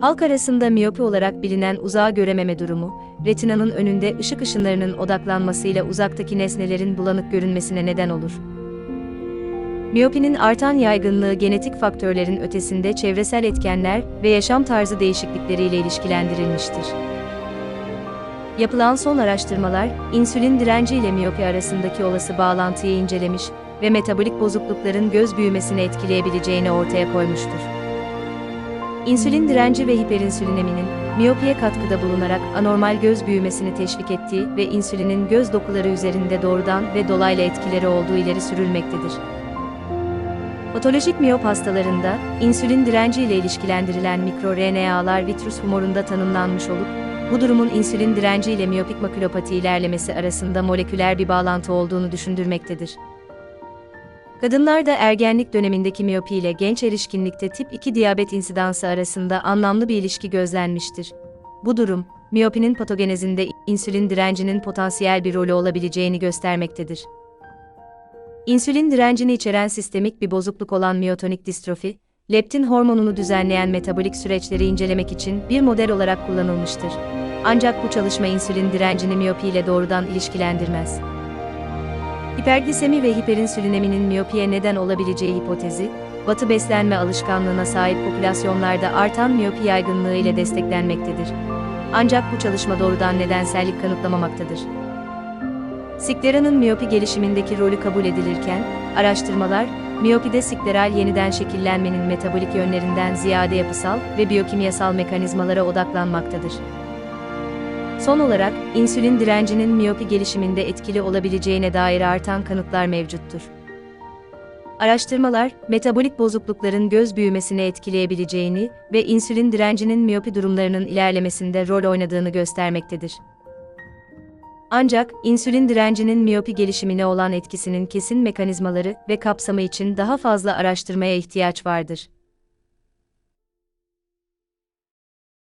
Halk arasında miyopi olarak bilinen uzağa görememe durumu, retinanın önünde ışık ışınlarının odaklanmasıyla uzaktaki nesnelerin bulanık görünmesine neden olur. Miyopinin artan yaygınlığı genetik faktörlerin ötesinde çevresel etkenler ve yaşam tarzı değişiklikleriyle ilişkilendirilmiştir. Yapılan son araştırmalar, insülin direnci ile miyopi arasındaki olası bağlantıyı incelemiş ve metabolik bozuklukların göz büyümesini etkileyebileceğini ortaya koymuştur. İnsülin direnci ve hiperinsülineminin, miyopiye katkıda bulunarak anormal göz büyümesini teşvik ettiği ve insülinin göz dokuları üzerinde doğrudan ve dolaylı etkileri olduğu ileri sürülmektedir. Patolojik miyop hastalarında, insülin direnci ile ilişkilendirilen mikroRNA'lar vitrus humorunda tanımlanmış olup, bu durumun insülin direnci ile miyopik makülopati ilerlemesi arasında moleküler bir bağlantı olduğunu düşündürmektedir. Kadınlarda ergenlik dönemindeki miyopi ile genç erişkinlikte tip 2 diyabet insidansı arasında anlamlı bir ilişki gözlenmiştir. Bu durum, miyopinin patogenezinde insülin direncinin potansiyel bir rolü olabileceğini göstermektedir. İnsülin direncini içeren sistemik bir bozukluk olan miyotonik distrofi, leptin hormonunu düzenleyen metabolik süreçleri incelemek için bir model olarak kullanılmıştır. Ancak bu çalışma insülin direncini miyopi ile doğrudan ilişkilendirmez. Hiperglisemi ve hiperinsülineminin miyopiye neden olabileceği hipotezi, batı beslenme alışkanlığına sahip popülasyonlarda artan miyopi yaygınlığı ile desteklenmektedir. Ancak bu çalışma doğrudan nedensellik kanıtlamamaktadır. Siklera'nın miyopi gelişimindeki rolü kabul edilirken, araştırmalar, miyopide sikleral yeniden şekillenmenin metabolik yönlerinden ziyade yapısal ve biyokimyasal mekanizmalara odaklanmaktadır. Son olarak, insülin direncinin miyopi gelişiminde etkili olabileceğine dair artan kanıtlar mevcuttur. Araştırmalar, metabolik bozuklukların göz büyümesini etkileyebileceğini ve insülin direncinin miyopi durumlarının ilerlemesinde rol oynadığını göstermektedir. Ancak, insülin direncinin miyopi gelişimine olan etkisinin kesin mekanizmaları ve kapsamı için daha fazla araştırmaya ihtiyaç vardır.